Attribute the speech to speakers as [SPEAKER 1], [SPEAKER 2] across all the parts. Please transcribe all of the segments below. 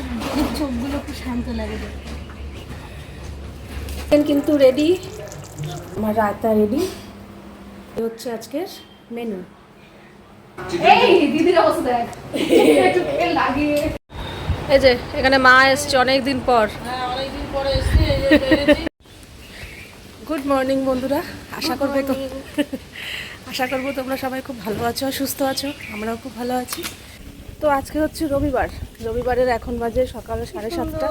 [SPEAKER 1] আমার চোখগুলো খুব শান্ত লাগে
[SPEAKER 2] চিকেন কিন্তু রেডি আমার রায়তা রেডি হচ্ছে আজকের মেনু
[SPEAKER 1] এই দিদির অবস্থা দেখ। একটু তেল লাগিয়ে
[SPEAKER 2] এই যে এখানে মা এসছে অনেক দিন পর গুড মর্নিং বন্ধুরা আশা করবে তো আশা করব তোমরা সবাই খুব ভালো আছো সুস্থ আছো আমরাও খুব ভালো আছি। তো আজকে হচ্ছে রবিবার। রবিবারের এখন বাজে সকাল সাড়ে সাতটা।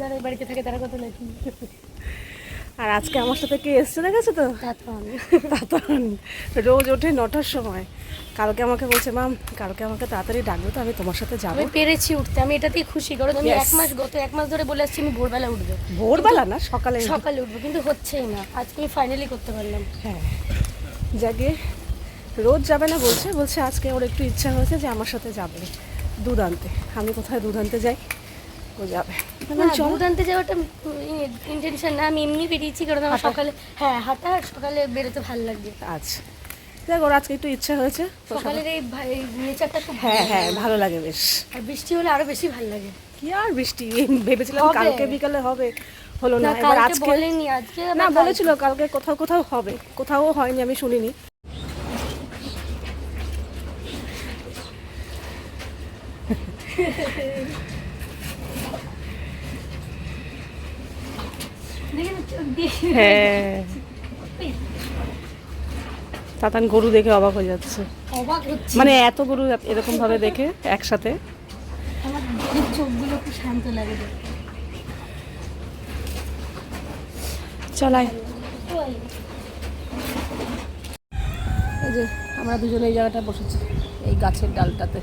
[SPEAKER 1] যারা বাড়িতে থাকে তারা কত নাকি
[SPEAKER 2] আর আজকে আমার সাথে কে এসছে দেখেছ তো?
[SPEAKER 1] তাতন
[SPEAKER 2] রোজ ওঠে নটার সময়। কালকে আমাকে বলছে মাম কালকে আমাকে তাড়াতাড়ি ডাকবে তো আমি তোমার সাথে যাব।
[SPEAKER 1] আমি পেরেছি উঠতে। আমি এটাতেই খুশি কারণ আমি এক মাস গত এক মাস ধরে বলে আসছি আমি ভোরবেলা উঠবো।
[SPEAKER 2] ভোরবেলা না সকালে
[SPEAKER 1] সকালে উঠবো কিন্তু হচ্ছেই না। আজকে আমি ফাইনালি করতে পারলাম।
[SPEAKER 2] হ্যাঁ। যাকে রোজ যাবে না বলছে বলছে আজকে ওর একটু ইচ্ছা হয়েছে যে আমার সাথে যাবে। দুধ আনতে। আমি কোথায় দুধ আনতে যাই? ও যাবে।
[SPEAKER 1] আনতে যাওয়াটা ইন্টেনশন না আমি এমনি বেরিয়েছি কারণ আমার সকালে হ্যাঁ হাঁটা সকালে বেরোতে ভালো লাগবে।
[SPEAKER 2] আচ্ছা। দেখ ওর আজকে একটু ইচ্ছা হয়েছে।
[SPEAKER 1] সকালের এই নেচারটা খুব
[SPEAKER 2] হ্যাঁ হ্যাঁ ভালো লাগে বেশ।
[SPEAKER 1] আর বৃষ্টি হলে আরও বেশি ভালো লাগে।
[SPEAKER 2] কি আর বৃষ্টি? ভেবেছিলাম কালকে বিকালে হবে। হলো না
[SPEAKER 1] না
[SPEAKER 2] এবার আজকে
[SPEAKER 1] বলেনি আজকে
[SPEAKER 2] না বলেছিল কালকে কোথাও কোথাও হবে। কোথাও হয়নি আমি শুনিনি
[SPEAKER 1] দেখে না, চোখ দিয়ে
[SPEAKER 2] হ্যাঁ। তাতান গরু দেখে অবাক হয়ে যাচ্ছে।
[SPEAKER 1] অবাক হচ্ছে।
[SPEAKER 2] মানে এত গরু এরকম ভাবে দেখে একসাথে?
[SPEAKER 1] আমার চোখগুলো খুব শান্ত লাগে
[SPEAKER 2] চলাই এই যে আমরা দুজনে এই জায়গাটা বসেছি এই গাছের ডালটাতে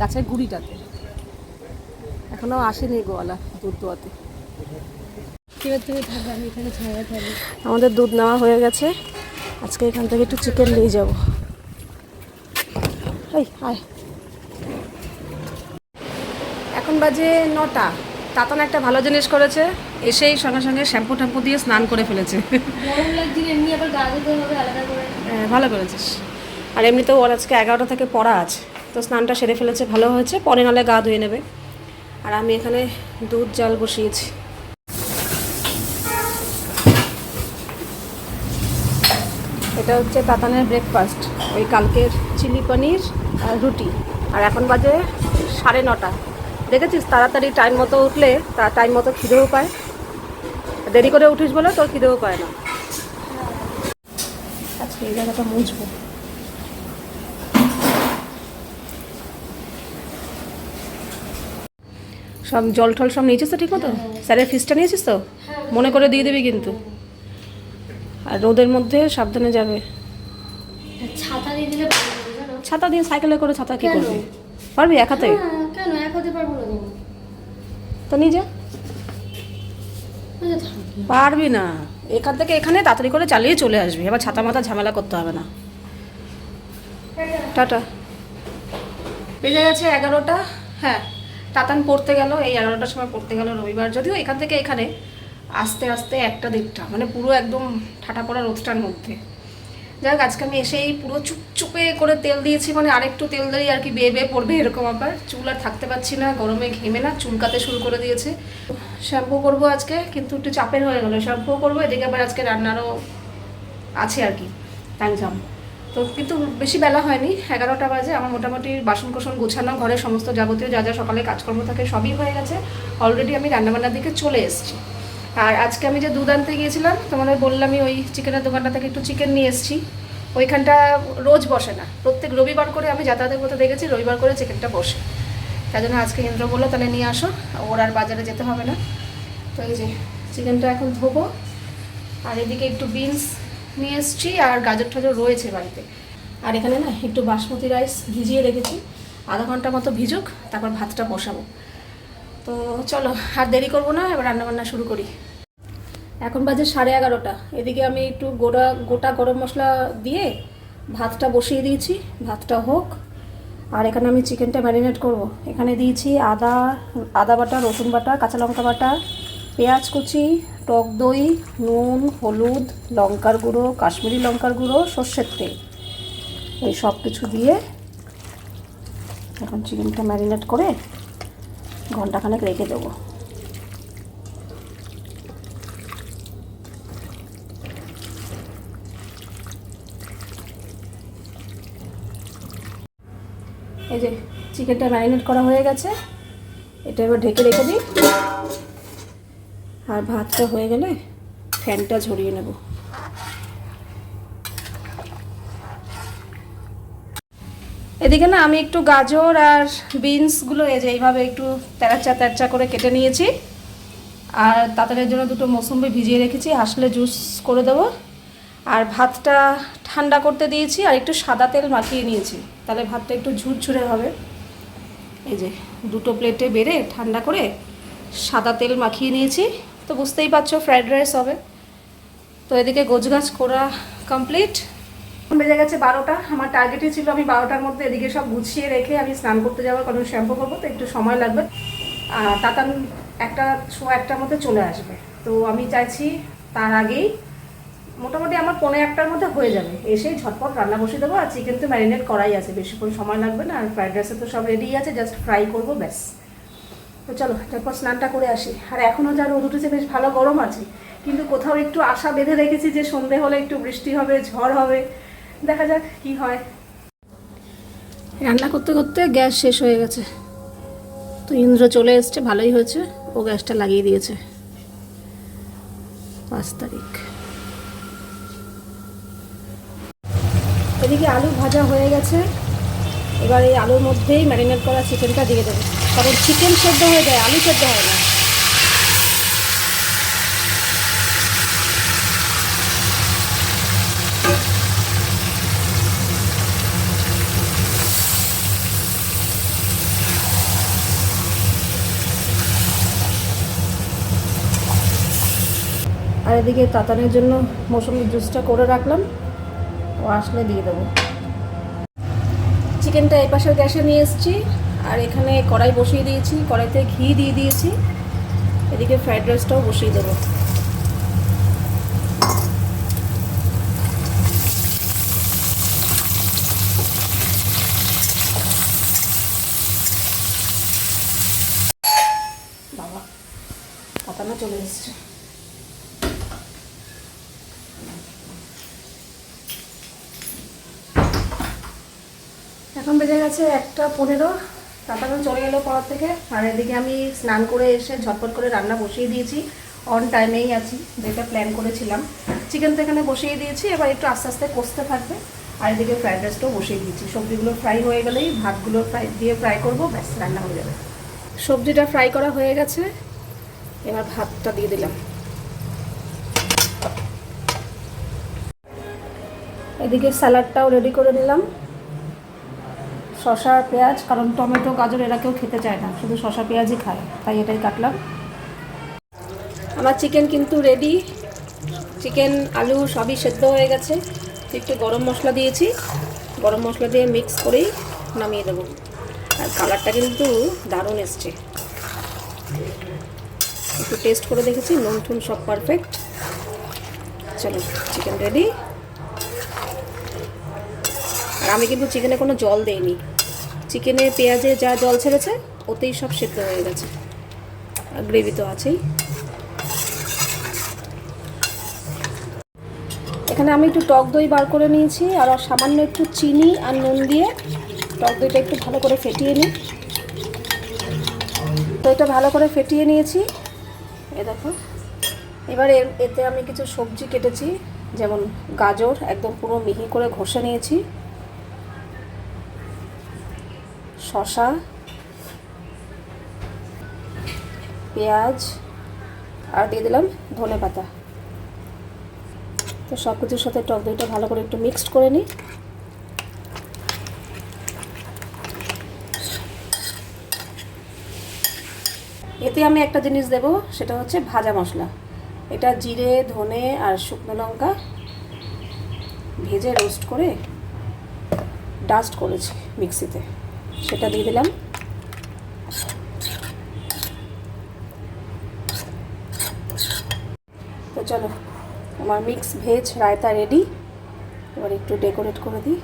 [SPEAKER 2] গাছের গুড়িটাতে। এখনও আসেনি গোয়ালা দুধ দোয়াতে আমাদের দুধ নেওয়া হয়ে গেছে। আজকে এখান থেকে একটু চিকেন নিয়ে যাব। এই আয়। এখন বাজে নটা। তাতান একটা ভালো জিনিস করেছে এসেই সঙ্গে সঙ্গে শ্যাম্পু ট্যাম্পু দিয়ে স্নান করে ফেলেছে। হ্যাঁ, ভালো করেছিস। আর এমনিতেও ওর আজকে এগারোটা থেকে পড়া আছে। তো স্নানটা সেরে ফেলেছে ভালো হয়েছে পরে নালে গা ধুয়ে নেবে। আর আমি এখানে দুধ জাল বসিয়েছি। এটা হচ্ছে তাতানের ব্রেকফাস্ট ওই কালকের চিলি পনির আর রুটি। আর এখন বাজে সাড়ে নটা। দেখেছিস? তাড়াতাড়ি টাইম মতো উঠলে তা টাইম মতো খিদেও পায়। দেরি করে উঠিস বলে তোর খিদেও পায় না। আজকে এই জায়গাটা মুছবো। সব জল টল সব নিয়েছিস তো ঠিক মতো স্যারের ফিসটা নিয়েছিস তো? মনে করে দিয়ে দিবি কিন্তু। আর রোদের মধ্যে সাবধানে যাবে।
[SPEAKER 1] ছাতা দিয়ে দিলে
[SPEAKER 2] ছাতা সাইকেলে করে ছাতা কি করবি? পারবি এক হাতে?
[SPEAKER 1] কেন? এক হতে পারব না
[SPEAKER 2] তো নিয়ে যা।
[SPEAKER 1] থাকবে।
[SPEAKER 2] পারবি না। এখান থেকে এখানে তাড়াতাড়ি করে চালিয়ে চলে আসবি। এবার ছাতা মাথা ঝামেলা করতে হবে না। টাটা। বেজে গেছে এগারোটা। হ্যাঁ। তাতান পড়তে গেল, এই এগারোটার সময় পড়তে গেল রবিবার। যদিও এখান থেকে এখানে আস্তে আস্তে একটা দেড়টা মানে পুরো একদম ঠাটা পড়া রোদটার মধ্যে। যাই হোক, আজকে আমি এসেই পুরো চুপচুপে করে তেল দিয়েছি মানে আরেকটু তেল দিলেই আর কি বেয়ে বেয়ে পড়বে এরকম আবার। চুল আর থাকতে পারছি না, গরমে ঘেমে না চুলকাতে শুরু করে দিয়েছে। শ্যাম্পু করব আজকে, কিন্তু একটু চাপের হয়ে গেলো। শ্যাম্পু করব, এদিকে আবার আজকে রান্নারও আছে আর কি। তাংঝাম তো কিন্তু বেশি বেলা হয়নি, এগারোটা বাজে, আমার মোটামুটি বাসন কোসন গোছানো, ঘরের সমস্ত যাবতীয় যা যা সকালে কাজকর্ম থাকে সবই হয়ে গেছে। অলরেডি আমি রান্নাবান্নার দিকে চলে এসেছি। আর আজকে আমি যে দুধ আনতে গিয়েছিলাম, তোমাদের বললামই ওই চিকেনের দোকানটা থেকে একটু চিকেন নিয়ে এসেছি। ওইখানটা রোজ বসে না, প্রত্যেক রবিবার করে আমি যাতায়াতের মতো দেখেছি, রবিবার করে চিকেনটা বসে। তাই জন্য আজকে ইন্দ্র বলল, তাহলে নিয়ে আসো, ওর আর বাজারে যেতে হবে না। তো এই যে, চিকেনটা এখন ধোবো। আর এদিকে একটু বিনস নিয়ে এসেছি আর গাজর টাজর রয়েছে বাড়িতে। আর এখানে না একটু বাসমতি রাইস ভিজিয়ে রেখেছি। আধা ঘণ্টা মতো ভিজুক, তারপর ভাতটা বসাবো। তো চলো, আর দেরি করব না, এবার রান্নাবান্না শুরু করি। এখন বাজে সাড়ে এগারোটা। এদিকে আমি একটু গোটা গোটা গরম মশলা দিয়ে ভাতটা বসিয়ে দিয়েছি, ভাতটা হোক। আর এখানে আমি চিকেনটা ম্যারিনেট করব। এখানে দিয়েছি আদা আদা বাটা, রসুন বাটা, কাঁচা লঙ্কা বাটা, পেঁয়াজ কুচি টক দই, নুন, হলুদ, লঙ্কার গুঁড়ো, কাশ্মীরি লঙ্কার গুঁড়ো, সর্ষের তেল। এই সব কিছু দিয়ে এখন চিকেনটা ম্যারিনেট করে ঘন্টাখানেক রেখে দেবো। এই যে, চিকেনটা ম্যারিনেট করা হয়ে গেছে। এটা এবার ঢেকে রেখে দিই। আর ভাতটা হয়ে গেলে ফ্যানটা ঝরিয়ে নেব। এদিকে না আমি একটু গাজর আর বিনসগুলো এই যে এইভাবে একটু তেরাচা তেরচা করে কেটে নিয়েছি। আর তাড়াতাড়ির জন্য দুটো মৌসুম্বি ভিজিয়ে রেখেছি আসলে জুস করে দেবো। আর ভাতটা ঠান্ডা করতে দিয়েছি আর একটু সাদা তেল মাখিয়ে নিয়েছি, তাহলে ভাতটা একটু ঝুরঝুরে হবে। এই যে দুটো প্লেটে বেড়ে ঠান্ডা করে সাদা তেল মাখিয়ে নিয়েছি। তো বুঝতেই পারছ ফ্রাইড রাইস হবে। তো এদিকে গোছগাছ করা কমপ্লিট বেজে গেছে বারোটা। আমার টার্গেটই ছিল আমি বারোটার মধ্যে এদিকে সব গুছিয়ে রেখে আমি স্নান করতে যাওয়ার কারণ শ্যাম্পু করব, তো একটু সময় লাগবে। আর তাতান একটা শো একটার মধ্যে চলে আসবে। তো আমি চাইছি তার আগেই মোটামুটি আমার পনেরো একটার মধ্যে হয়ে যাবে। এসেই ঝটপট রান্না বসিয়ে দেবো, আর চিকেন তো ম্যারিনেট করাই আছে। বেশিক্ষণ সময় লাগবে না, আর ফ্রাইড রাইসে তো সব রেডি আছে জাস্ট ফ্রাই করব, ব্যাস। তো চলো তারপর স্নানটা করে আসি। আর এখনও যা রোদ উঠেছে বেশ ভালো গরম আছে। কিন্তু কোথাও একটু আশা বেঁধে রেখেছি যে সন্ধে হলে একটু বৃষ্টি হবে ঝড় হবে। দেখা যাক কি হয়। রান্না করতে করতে গ্যাস শেষ হয়ে গেছে। তো ইন্দ্র চলে এসছে ভালোই হয়েছে। ও গ্যাসটা লাগিয়ে দিয়েছে। পাঁচ তারিখ। এদিকে আলু ভাজা হয়ে গেছে। এবার এই আলুর মধ্যেই ম্যারিনেট করা চিকেনটা দিয়ে দেবো। কারণ চিকেন সেদ্ধ হয়ে যায়, আলু সেদ্ধ হয় না। আর এদিকে তাতানের জন্য মৌসুমি জুসটা করে রাখলাম। ও আসলে দিয়ে দেবো। চিকেনটা এই পাশের গ্যাসে নিয়ে এসেছি। আর এখানে কড়াই বসিয়ে দিয়েছি, কড়াইতে ঘি দিয়ে দিয়েছি। এদিকে ফ্রাইড রাইসটাও বসিয়ে দেবো। বাবা চলে এখন বেজে গেছে একটা পনেরো। তারপরে চলে গেলো পড়ার থেকে। আর এদিকে আমি স্নান করে এসে ঝটপট করে রান্না বসিয়ে দিয়েছি। অন টাইমেই আছি, যেটা প্ল্যান করেছিলাম। চিকেন তো এখানে বসিয়ে দিয়েছি, এবার একটু আস্তে আস্তে কষতে থাকবে। আর এদিকে ফ্রাইড রাইসটাও বসিয়ে দিয়েছি। সবজিগুলো ফ্রাই হয়ে গেলেই ভাতগুলো ফ্রাই দিয়ে ফ্রাই করব, ব্যাস, রান্না হয়ে যাবে। সবজিটা ফ্রাই করা হয়ে গেছে। এবার ভাতটা দিয়ে দিলাম। এদিকে স্যালাডটাও রেডি করে নিলাম। শশা পেঁয়াজ, কারণ টমেটো, গাজর এরা কেউ খেতে চায় না, শুধু শশা পেঁয়াজই খায়, তাই এটাই কাটলাম। আমার চিকেন কিন্তু রেডি চিকেন, আলু সবই সেদ্ধ হয়ে গেছে। একটু গরম মশলা দিয়েছি। গরম মশলা দিয়ে মিক্স করেই নামিয়ে দেবো। আর কালারটা কিন্তু দারুণ এসছে। একটু টেস্ট করে দেখেছি, নুন টুন সব পারফেক্ট চলো চিকেন রেডি আর আমি কিন্তু চিকেনে কোনো জল দেইনি। চিকেনে, পেঁয়াজে যা জল ছেড়েছে, ওতেই সব সেদ্ধ হয়ে গেছে। আর গ্রেভি তো আছেই। এখানে আমি একটু টক দই বার করে নিয়েছি, আর সামান্য একটু চিনি আর নুন দিয়ে টক দইটা একটু ভালো করে ফেটিয়ে নিই। তো এটা ভালো করে ফেটিয়ে নিয়েছি। এ দেখো, এবার এর, এতে আমি কিছু সবজি কেটেছি, যেমন গাজর, একদম পুরো মিহি করে ঘষে নিয়েছি। শশা পেঁয়াজ, আর দিয়ে দিলাম ধনে পাতা। তো সব কিছুর সাথে টক দইটা ভালো করে একটু মিক্সড করে নিই। এতে আমি একটা জিনিস দেব, সেটা হচ্ছে ভাজা মশলা। এটা জিরে, ধনে আর শুকনো লঙ্কা ভেজে রোস্ট করে ডাস্ট করেছি মিক্সিতে সেটা দিয়ে দিলাম। তো চলো, আমার মিক্স ভেজ রায়তা রেডি এবার একটু ডেকোরেট করে দিই।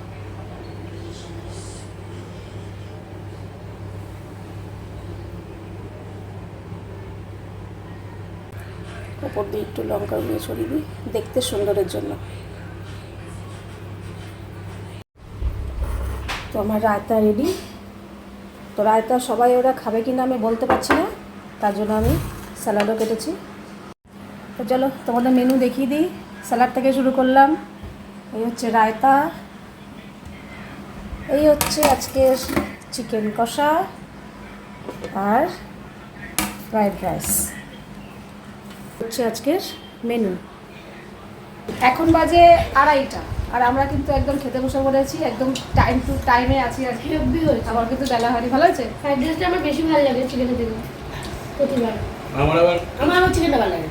[SPEAKER 2] ওপর দিয়ে একটু লঙ্কা দিয়ে ছড়িয়ে দিই, দেখতে সুন্দরের জন্য। তো আমার রায়তা রেডি তো রায়তা সবাই ওরা খাবে কিনা আমি বলতে পারছি না। তার জন্য আমি স্যালাডও কেটেছি। তো চলো তোমাদের মেনু দেখিয়ে দিই। স্যালাড থেকে শুরু করলাম। এই হচ্ছে রায়তা। এই হচ্ছে আজকের চিকেন কষা আর ফ্রাইড রাইস হচ্ছে আজকের মেনু এখন বাজে আড়াইটা। আর আমরা কিন্তু একদম খেতে বসে পড়েছি একদম টাইম টু টাইমে আছি আর কি।
[SPEAKER 1] হয়েছে।
[SPEAKER 2] আবার কিন্তু বেলা হয়নি ভালো আছে?
[SPEAKER 1] ফ্রাইড রাইসটা আমার বেশি ভালো লাগে চিকেনের থেকে প্রতিবার।
[SPEAKER 3] আমার আবার
[SPEAKER 1] আমার আমার চিকেনটা ভালো লাগে।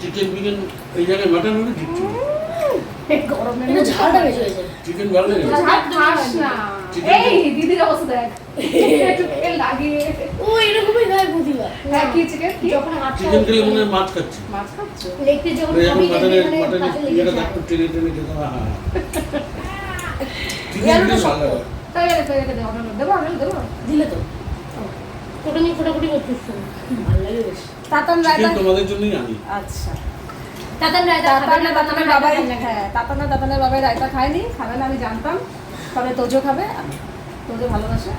[SPEAKER 3] চিকেন ফিকেন এই জায়গায় মাটন হলে দিচ্ছি?
[SPEAKER 2] গরমে
[SPEAKER 1] কিন্তু ঝালটা বেশি হয়েছে।
[SPEAKER 3] চিকেন ভালো লাগে?
[SPEAKER 1] ঝাল খাস না এই দিদির অবস্থা দেখ। লাগিয়ে ও এরকমই হয়
[SPEAKER 2] হ্যাঁ কি চিকেন
[SPEAKER 1] যখন হাতটা
[SPEAKER 3] চিকেন খেলে মনে মাছ খাচ্ছি।
[SPEAKER 2] মাছ খাচ্ছ?
[SPEAKER 1] লেগ যখন
[SPEAKER 3] ওই যখন
[SPEAKER 1] খাবি
[SPEAKER 3] মাটনের
[SPEAKER 1] দেখবি মানে পাশে
[SPEAKER 3] মাটনের
[SPEAKER 1] লেগে
[SPEAKER 3] ইয়েটা
[SPEAKER 1] যায়।
[SPEAKER 3] থাকতো টেনে টেনে খেতে হ্যাঁ চিকেন খেলে ভালো লাগে
[SPEAKER 2] তাই রে তাই রে দেবো দেবো আমি দেবো।
[SPEAKER 1] দিলে তো। ওটা নিয়ে ফোটাফুটি করছিস ভালো লাগে বেশ।
[SPEAKER 2] তাতান রায়তা
[SPEAKER 3] তোমাদের জন্যই আনি।
[SPEAKER 2] আচ্ছা।
[SPEAKER 1] তাতান রায়তা
[SPEAKER 2] তাতানের
[SPEAKER 1] না
[SPEAKER 2] তাতানের বাবাই হ্যাঁ তাতানের তাতানের বাবাই রায়তা খায়নি। খাবে না আমি জানতাম। তবে তোজো খাবে। তোজো ভালোবাসে।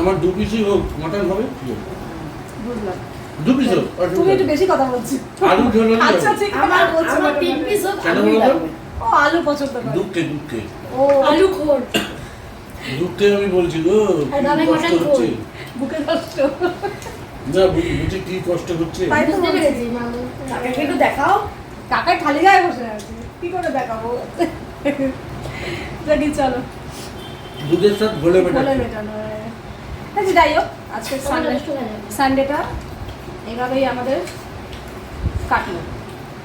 [SPEAKER 3] আমার দু পিসই হোক মাটন হবে
[SPEAKER 2] বুঝলাম।
[SPEAKER 3] দু পিস হোক
[SPEAKER 2] তুমি একটু বেশি কথা বলছি।
[SPEAKER 3] আলু ঝোল
[SPEAKER 2] আচ্ছা ঠিক
[SPEAKER 1] আমার
[SPEAKER 2] আমার বলছি
[SPEAKER 1] আমার তিন। পিস হোক
[SPEAKER 3] কেন বলো?
[SPEAKER 2] ও আলু পছন্দ করে।
[SPEAKER 3] দুঃখে দুঃখে
[SPEAKER 2] ও
[SPEAKER 1] আলু খোর
[SPEAKER 3] দুঃখে আমি বলছি গো কষ্ট হচ্ছে?
[SPEAKER 2] বুকে কষ্ট।
[SPEAKER 3] না বুঝে কি কষ্ট হচ্ছে?
[SPEAKER 2] তাই তো বলছি।
[SPEAKER 1] কাকাকে একটু দেখাও।
[SPEAKER 2] কাকাই খালি গায়ে বসে আছে। কি করে দেখাবো? দেখি চলো।
[SPEAKER 3] দুধের সাথে ঘোলে
[SPEAKER 2] বলে
[SPEAKER 3] বেটা
[SPEAKER 2] মেটানো আচ্ছা যাই হোক আজকে সানডে সানডেটা এইভাবেই আমাদের কাটলো।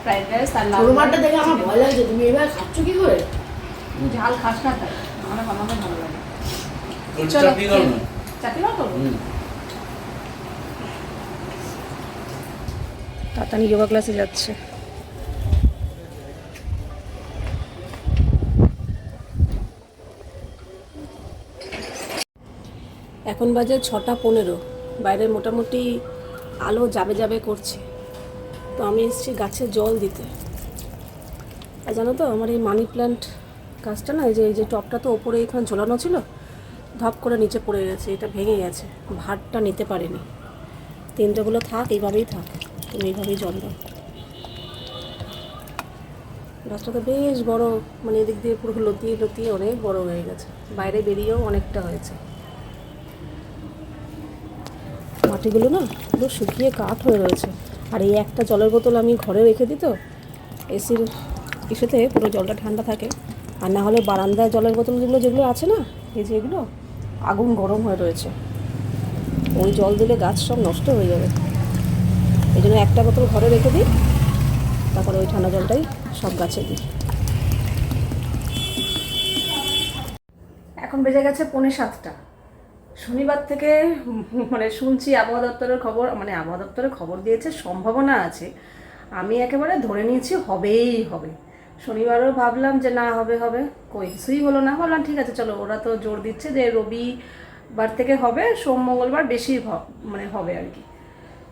[SPEAKER 2] ফ্রাইড রাইস আর লাল
[SPEAKER 1] দেখে আমার ভয় লাগছে তুমি এবার খাচ্ছ কি করে?
[SPEAKER 2] তুই ঝাল খাস না তাই আমার আমাকে ভালো লাগে। চলো
[SPEAKER 3] চাটনি দাও
[SPEAKER 2] চাটনি দাও তো
[SPEAKER 3] হুম।
[SPEAKER 2] তাতানি যোগা ক্লাসে যাচ্ছে। এখন বাজে ছটা পনেরো। বাইরে মোটামুটি আলো যাবে যাবে করছে। তো আমি এসেছি গাছে জল দিতে। আর জানো তো, আমার এই মানি প্ল্যান্ট গাছটা না যে, এই যে টপটা তো ওপরে এখানে ঝোলানো ছিল, ধপ করে নিচে পড়ে গেছে, এটা ভেঙে গেছে ভাতটা নিতে পারেনি। তিনটেগুলো থাক, এইভাবেই থাক, তুমি এইভাবেই জল দাও। গাছটা তো বেশ বড় মানে এদিক দিয়ে পুরো লতিয়ে লতিয়ে অনেক বড় হয়ে গেছে, বাইরে বেরিয়েও অনেকটা হয়েছে। মাটিগুলো না পুরো শুকিয়ে কাঠ হয়ে রয়েছে। আর এই একটা জলের বোতল আমি ঘরে রেখে দিই তো, এসির ইসেতে পুরো জলটা ঠান্ডা থাকে। আর না হলে বারান্দায় জলের বোতলগুলো যেগুলো আছে না, এই যে এগুলো, আগুন গরম হয়ে রয়েছে। ওই জল দিলে গাছ সব নষ্ট হয়ে যাবে। এই জন্য একটা বোতল ঘরে রেখে দিই, তারপরে ওই ঠান্ডা জলটাই সব গাছে দিই। এখন বেজে গেছে পৌনে সাতটা। শনিবার থেকে মানে শুনছি আবহাওয়া দপ্তরের খবর মানে আবহাওয়া দপ্তরের খবর দিয়েছে, সম্ভাবনা আছে। আমি একেবারে ধরে নিয়েছি হবেই হবে। শনিবারও ভাবলাম যে না, হবে হবে। কই, কিছুই হলো না। ভাবলাম ঠিক আছে, চলো, ওরা তো জোর দিচ্ছে যে রবিবার থেকে হবে, সোম, মঙ্গলবার বেশি মানে হবে আর কি।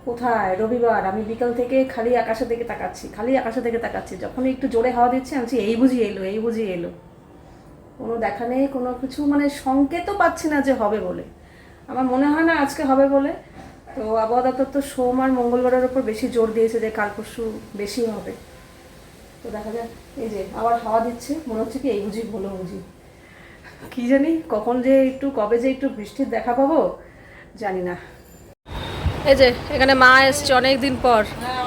[SPEAKER 2] কোথায়? রবিবার। আমি বিকাল থেকে খালি আকাশের দিকে তাকাচ্ছি, খালি আকাশের দিকে তাকাচ্ছি। যখন একটু জোরে হাওয়া দিচ্ছে, আমি এই বুঝি এলো, এই বুঝি এলো। কোনো দেখা নেই, কোনো কিছু মানে সংকেতও পাচ্ছি না যে হবে বলে। আমার মনে হয় না আজকে হবে বলে। তো আবহাওয়া দপ্তর তো সোম আর মঙ্গলবারের ওপর বেশি জোর দিয়েছে যে কাল পরশু বেশি হবে। তো দেখা যাক এই যে আবার হাওয়া দিচ্ছে মনে হচ্ছে কি এই বুঝি হলো বুঝি। কি জানি কখন যে একটু কবে যে একটু বৃষ্টির দেখা পাবো জানি না। এই যে এখানে মা এসছে অনেক দিন পর
[SPEAKER 4] হ্যাঁ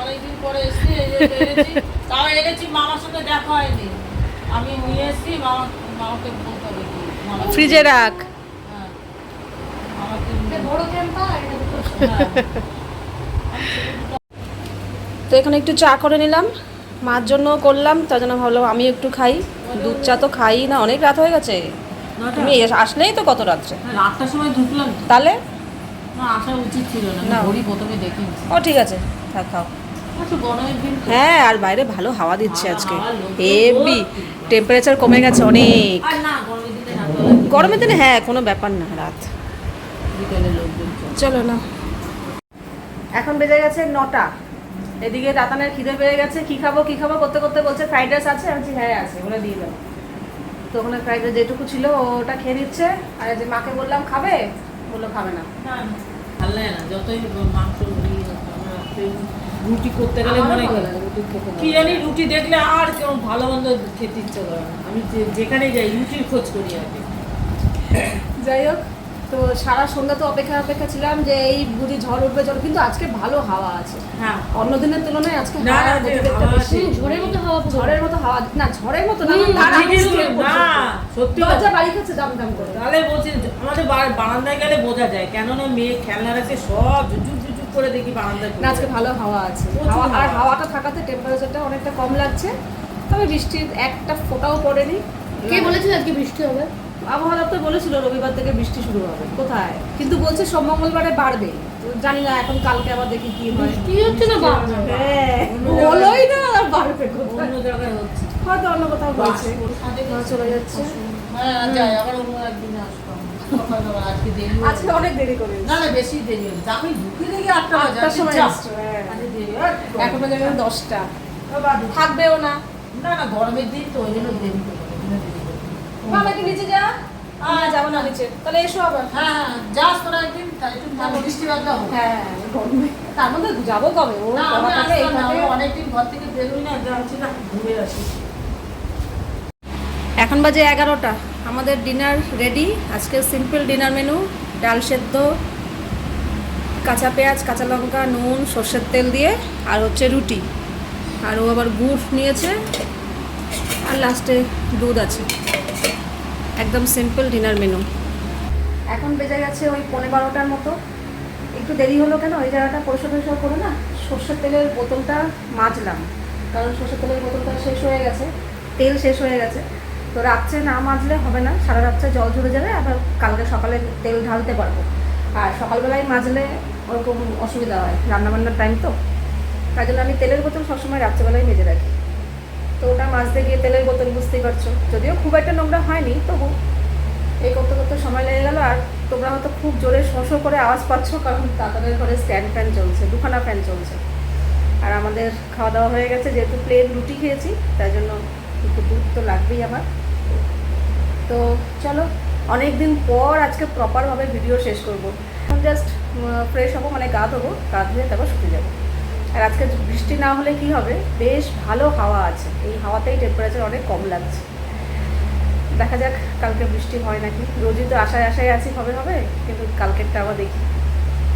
[SPEAKER 2] ফ্রিজে রাখ
[SPEAKER 4] হ্যাঁ মামাকে
[SPEAKER 1] বড় ক্যাম্পা এটা দুটো
[SPEAKER 4] হ্যাঁ
[SPEAKER 2] তো এখানে একটু চা করে নিলাম। মার জন্য করলাম তার জন্য ভাবলাম আমি একটু খাই। দুধ চা তো খাই না অনেক রাত হয়ে গেছে। তুমি আসলেই তো কত রাত্রে?
[SPEAKER 4] হ্যাঁ, সময় ঢুকলাম
[SPEAKER 2] তাহলে?
[SPEAKER 4] আসা উচিত ছিল না।
[SPEAKER 2] না।
[SPEAKER 4] ঘড়ি প্রথমে দেখি
[SPEAKER 2] ও ঠিক আছে। থাক খাও।
[SPEAKER 4] তো।
[SPEAKER 2] হ্যাঁ আর বাইরে ভালো হাওয়া দিচ্ছে আজকে। হেভি টেম্পারেচার কমে গেছে অনেক।
[SPEAKER 4] গরমের দিনে
[SPEAKER 2] হ্যাঁ কোনো ব্যাপার না রাত।
[SPEAKER 4] বিকেলে লোকজন চলো।
[SPEAKER 2] না। এখন বেজে গেছে নটা। এদিকে দাতানের খিদে পেয়ে গেছে। কি খাব কি খাব করতে করতে বলছে ফ্রাইড রাইস আছে? আমি হ্যাঁ আছে ওরা দিয়ে দাও। তো ওখানে ফ্রাইড রাইস যেটুকু ছিল ওটা খেয়ে নিচ্ছে। আর এই যে মাকে বললাম খাবে? বলল খাবে না।
[SPEAKER 4] যতই মাংস রুটি করতে গেলে মনে
[SPEAKER 2] ভালো রুটি
[SPEAKER 4] কি জানি রুটি দেখলে আর কেমন ভালো মন্দ খেতে ইচ্ছে করে না। আমি যেখানে যাই রুটির খোঁজ করি আগে।
[SPEAKER 2] যাই হোক তো সারা সন্ধ্যা তো অপেক্ষা অপেক্ষা ছিলাম যে এই বুঝি ঝড় উঠবে ঝড় কিন্তু আজকে ভালো হাওয়া আছে।
[SPEAKER 4] হ্যাঁ।
[SPEAKER 2] অন্য দিনের তুলনায় আজকে।
[SPEAKER 1] ঝড়ের মতো হাওয়া
[SPEAKER 2] ঝড়ের মতো হাওয়া। না ঝড়ের মতো না
[SPEAKER 4] সত্যি
[SPEAKER 2] বাড়ি খাচ্ছে দাম দাম করে।
[SPEAKER 4] তাহলে বলছি আমাদের বারান্দায় গেলে বোঝা যায়। কেননা মেয়ে খেলনা রাখছে সব করে দেখি বারান্দায়
[SPEAKER 2] না আজকে ভালো হাওয়া আছে। হাওয়া আর হাওয়াটা থাকাতে টেম্পারেচারটা অনেকটা কম লাগছে। তবে বৃষ্টির একটা ফোঁটাও পড়েনি।
[SPEAKER 1] কে বলেছিল আজকে বৃষ্টি হবে?
[SPEAKER 2] আবহাওয়া দপ্তর বলেছিল রবিবার থেকে বৃষ্টি শুরু হবে। কোথায়? কিন্তু বলছে সোম মঙ্গলবারে বাড়বে। জানি না এখন কালকে আবার দেখি কি হয়।
[SPEAKER 1] বৃষ্টি হচ্ছে না
[SPEAKER 2] হ্যাঁ বলোই না আর বাড়বে কোথায়।
[SPEAKER 4] অন্য জায়গায় হচ্ছে।
[SPEAKER 2] হয়তো অন্য কোথাও মা চলে যাচ্ছে।
[SPEAKER 4] হ্যাঁ যাই আবার অন্য একদিন আসতাম সকালবেলা আজকে দেরি হয়ে
[SPEAKER 2] আজকে
[SPEAKER 4] গেছে।
[SPEAKER 2] অনেক দেরি করে
[SPEAKER 4] না না বেশি দেরি হয়েছে আমি ঢুকে দেখি আটটা
[SPEAKER 2] সময় হ্যাঁ।
[SPEAKER 4] হয়,
[SPEAKER 2] এখন বাজে দশটা। থাকবেও না।
[SPEAKER 4] না না গরমের দিন তো ওই জন্য দেরি করে ওই জন্য দেরি করে।
[SPEAKER 2] বাবা কি নিচে যা। যাব না নিচে। তাহলে এসো আবার।
[SPEAKER 4] হ্যাঁ হ্যাঁ যাস তোরা একদিন একটু মানে বৃষ্টি বাদলা হোক।
[SPEAKER 2] হ্যাঁ গরমে। তার মধ্যে যাব কবে? ও
[SPEAKER 4] অনেকদিন ঘর থেকে বেরোই না যাচ্ছি না ঘুরে আসি।
[SPEAKER 2] এখন বাজে এগারোটা। আমাদের ডিনার রেডি আজকে সিম্পল ডিনার মেনু ডাল সেদ্ধ কাঁচা পেঁয়াজ কাঁচা লঙ্কা নুন সর্ষের তেল দিয়ে আর হচ্ছে রুটি। আর ও আবার গুড় নিয়েছে। আর লাস্টে দুধ আছে। একদম সিম্পল ডিনার মেনু এখন বেজে গেছে ওই পনেরো বারোটার মতো। একটু দেরি হলো কেন? ওই জায়গাটা পরিষ্কার পরিষ্কার করে না, সর্ষের তেলের বোতলটা মাজলাম। কারণ সর্ষের তেলের বোতলটা শেষ হয়ে গেছে, তেল শেষ হয়ে গেছে। তো রাত্রে না মাজলে হবে না, সারা রাত্রে জল ঝরে যাবে, আবার কালকে সকালে তেল ঢালতে পারব। আর সকালবেলায় মাজলে ওরকম অসুবিধা হয়, রান্নাবান্নার টাইম তো। তাই জন্য আমি তেলের বোতল সবসময় রাত্রেবেলায় মেজে রাখি। তো ওটা মাজতে গিয়ে তেলের বোতল, বুঝতেই পারছ। যদিও খুব একটা নোংরা হয়নি, তবু এই করতে করতে সময় লেগে গেল আর তোমরা হয়তো খুব জোরে শোঁ করে আওয়াজ পাচ্ছ, কারণ তাদের ঘরে স্ট্যান্ড ফ্যান চলছে, দুখানা ফ্যান চলছে। আর আমাদের খাওয়া দাওয়া হয়ে গেছে, যেহেতু প্লেন রুটি খেয়েছি, তাই জন্য একটু দুধ তো লাগবেই আমার তো চলো অনেক দিন পর আজকে প্রপারভাবে ভিডিও শেষ করব। জাস্ট ফ্রেশ হব মানে গা ধোবো, গা ধুয়ে তারপর শুতে যাব। আর আজকে বৃষ্টি না হলে কি হবে? বেশ ভালো হাওয়া আছে। এই হাওয়াতেই টেম্পারেচার অনেক কম লাগছে। দেখা যাক, কালকে বৃষ্টি হয় নাকি? রোজই তো আশায় আশায় আছি, হবে হবে। কিন্তু কালকেরটা আবার দেখি।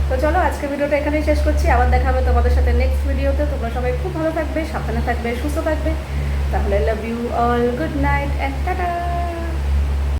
[SPEAKER 2] তো চলো, আজকে ভিডিওটা এখানেই শেষ করছি। আবার দেখা হবে তোমাদের সাথে নেক্সট ভিডিওতে। তোমরা সবাই খুব ভালো থাকবে, সাবধানে থাকবে, সুস্থ থাকবে। তাহলে love you all good night and tata